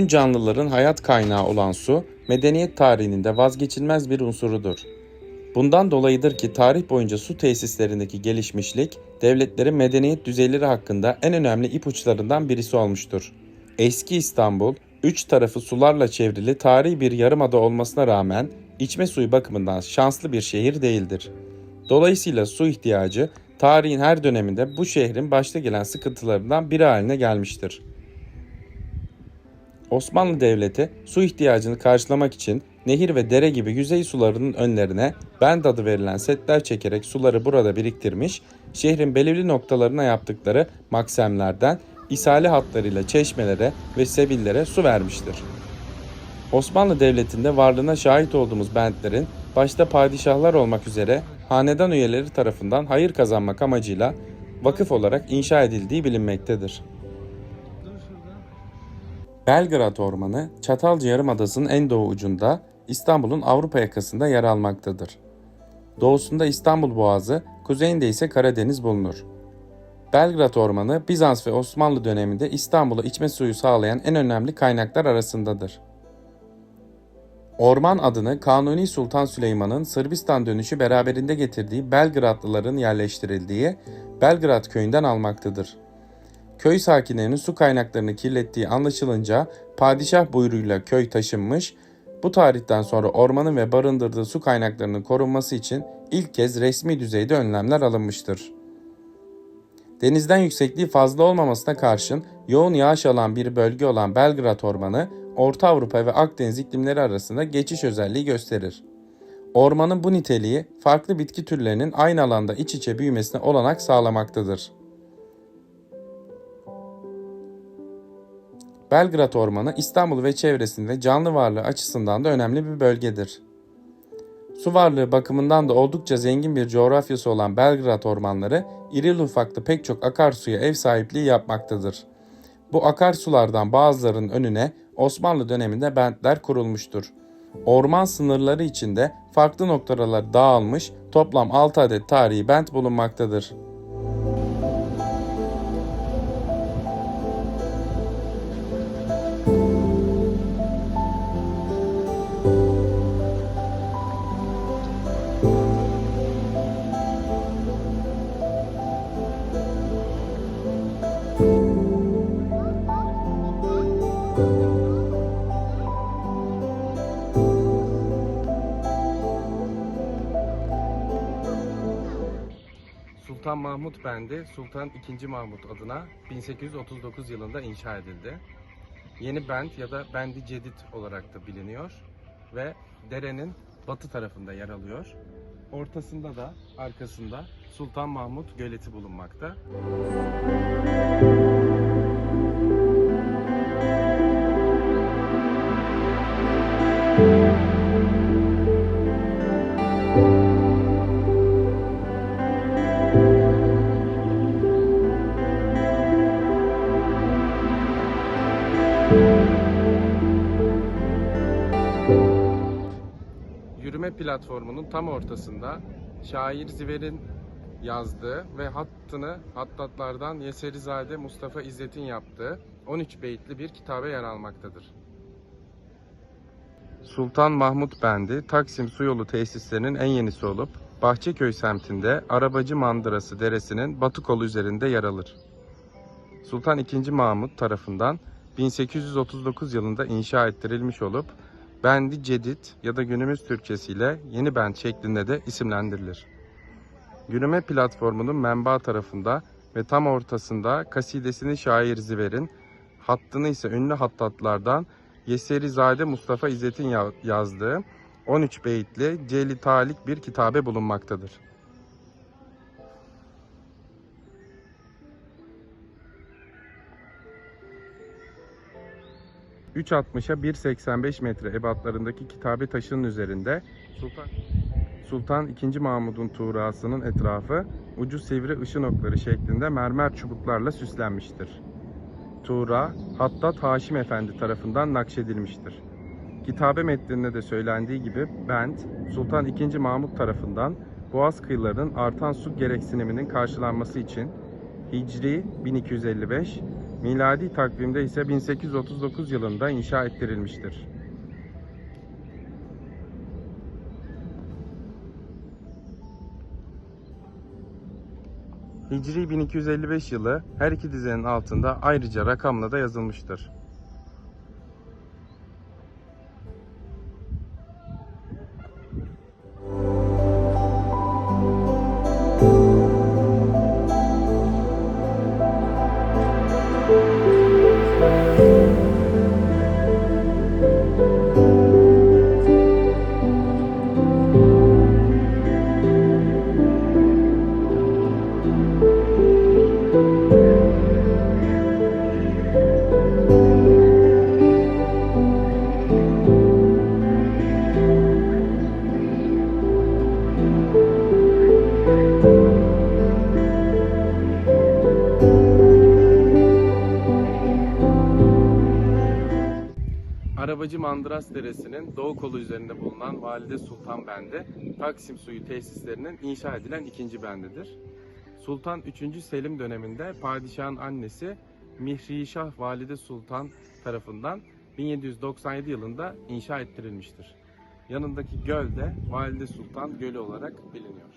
Bütün canlıların hayat kaynağı olan su, medeniyet tarihinin de vazgeçilmez bir unsurudur. Bundan dolayıdır ki tarih boyunca su tesislerindeki gelişmişlik, devletlerin medeniyet düzeyleri hakkında en önemli ipuçlarından birisi olmuştur. Eski İstanbul, üç tarafı sularla çevrili tarihi bir yarımada olmasına rağmen içme suyu bakımından şanslı bir şehir değildir. Dolayısıyla su ihtiyacı tarihin her döneminde bu şehrin başta gelen sıkıntılarından biri haline gelmiştir. Osmanlı Devleti su ihtiyacını karşılamak için nehir ve dere gibi yüzey sularının önlerine bend adı verilen setler çekerek suları burada biriktirmiş, şehrin belirli noktalarına yaptıkları maksemlerden isale hatlarıyla çeşmelere ve sebillere su vermiştir. Osmanlı Devleti'nde varlığına şahit olduğumuz bentlerin başta padişahlar olmak üzere hanedan üyeleri tarafından hayır kazanmak amacıyla vakıf olarak inşa edildiği bilinmektedir. Belgrad Ormanı, Çatalca Yarımadası'nın en doğu ucunda İstanbul'un Avrupa yakasında yer almaktadır. Doğusunda İstanbul Boğazı, kuzeyinde ise Karadeniz bulunur. Belgrad Ormanı, Bizans ve Osmanlı döneminde İstanbul'a içme suyu sağlayan en önemli kaynaklar arasındadır. Orman adını Kanuni Sultan Süleyman'ın Sırbistan dönüşü beraberinde getirdiği Belgradlıların yerleştirildiği Belgrad köyünden almaktadır. Köy sakinlerinin su kaynaklarını kirlettiği anlaşılınca padişah buyruğuyla köy taşınmış, bu tarihten sonra ormanın ve barındırdığı su kaynaklarının korunması için ilk kez resmi düzeyde önlemler alınmıştır. Denizden yüksekliği fazla olmamasına karşın yoğun yağış alan bir bölge olan Belgrad Ormanı, Orta Avrupa ve Akdeniz iklimleri arasında geçiş özelliği gösterir. Ormanın bu niteliği farklı bitki türlerinin aynı alanda iç içe büyümesine olanak sağlamaktadır. Belgrad Ormanı İstanbul ve çevresinde canlı varlığı açısından da önemli bir bölgedir. Su varlığı bakımından da oldukça zengin bir coğrafyası olan Belgrad ormanları irili ufaklı pek çok akarsuya ev sahipliği yapmaktadır. Bu akarsulardan bazılarının önüne Osmanlı döneminde bentler kurulmuştur. Orman sınırları içinde farklı noktalara dağılmış toplam 6 adet tarihi bent bulunmaktadır. Sultan Mahmut Bendi Sultan II. Mahmut adına 1839 yılında inşa edildi. Yeni Bend ya da Bendi Cedid olarak da biliniyor ve derenin batı tarafında yer alıyor. Ortasında da arkasında Sultan Mahmut Göleti bulunmakta. Yürüme platformunun tam ortasında şair Ziver'in yazdığı ve hattını hattatlardan Yeserizade Mustafa İzzet'in yaptığı 13 beyitli bir kitabe yer almaktadır. Sultan Mahmut Bendi, Taksim Su Yolu tesislerinin en yenisi olup Bahçeköy semtinde Arabacı Mandırası Deresi'nin batı kolu üzerinde yer alır. Sultan II. Mahmut tarafından 1839 yılında inşa ettirilmiş olup Bendi Cedid ya da günümüz Türkçesiyle Yeni Bend şeklinde de isimlendirilir. Yürüme platformunun menba tarafında ve tam ortasında kasidesini şair Ziver'in, hattını ise ünlü hattatlardan Yeserizade Mustafa İzzet'in ya- yazdığı 13 beyitli Celi Talik bir kitabe bulunmaktadır. ...3.60'a 1.85 metre ebatlarındaki kitabe taşının üzerinde Sultan Sultan II. Mahmud'un tuğrasının etrafı ucu sivri ışın okları şeklinde mermer çubuklarla süslenmiştir. Tuğra, Hattat Haşim Efendi tarafından nakşedilmiştir. Kitabe metninde de söylendiği gibi Bent, Sultan II. Mahmud tarafından Boğaz kıyılarının artan su gereksiniminin karşılanması için Hicri 1255, Miladi takvimde ise 1839 yılında inşa ettirilmiştir. Hicri 1255 yılı her iki dizenin altında ayrıca rakamla da yazılmıştır. Arabacı Mandıras Deresi'nin doğu kolu üzerinde bulunan Valide Sultan Bendi, Taksim Suyu tesislerinin inşa edilen ikinci bendidir. Sultan 3. Selim döneminde padişahın annesi Mihrişah Valide Sultan tarafından 1797 yılında inşa ettirilmiştir. Yanındaki göl de Valide Sultan Gölü olarak biliniyor.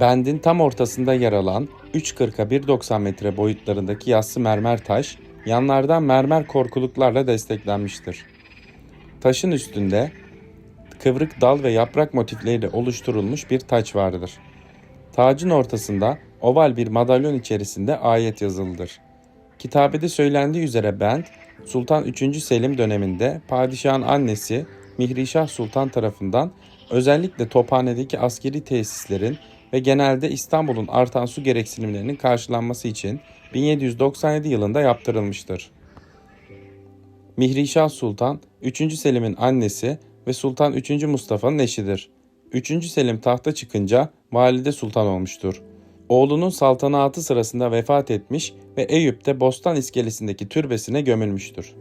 Bendin tam ortasında yer alan 3.40'a 1.90 metre boyutlarındaki yassı mermer taş, yanlardan mermer korkuluklarla desteklenmiştir. Taşın üstünde kıvrık dal ve yaprak motifleriyle oluşturulmuş bir taç vardır. Tacın ortasında oval bir madalyon içerisinde ayet yazılıdır. Kitabede söylendiği üzere Bend, Sultan 3. Selim döneminde padişahın annesi Mihrişah Sultan tarafından özellikle Tophane'deki askeri tesislerin ve genelde İstanbul'un artan su gereksinimlerinin karşılanması için 1797 yılında yaptırılmıştır. Mihrişah Sultan 3. Selim'in annesi ve Sultan 3. Mustafa'nın eşidir. 3. Selim tahta çıkınca valide sultan olmuştur. Oğlunun saltanatı sırasında vefat etmiş ve Eyüp'te Bostan iskelesindeki türbesine gömülmüştür.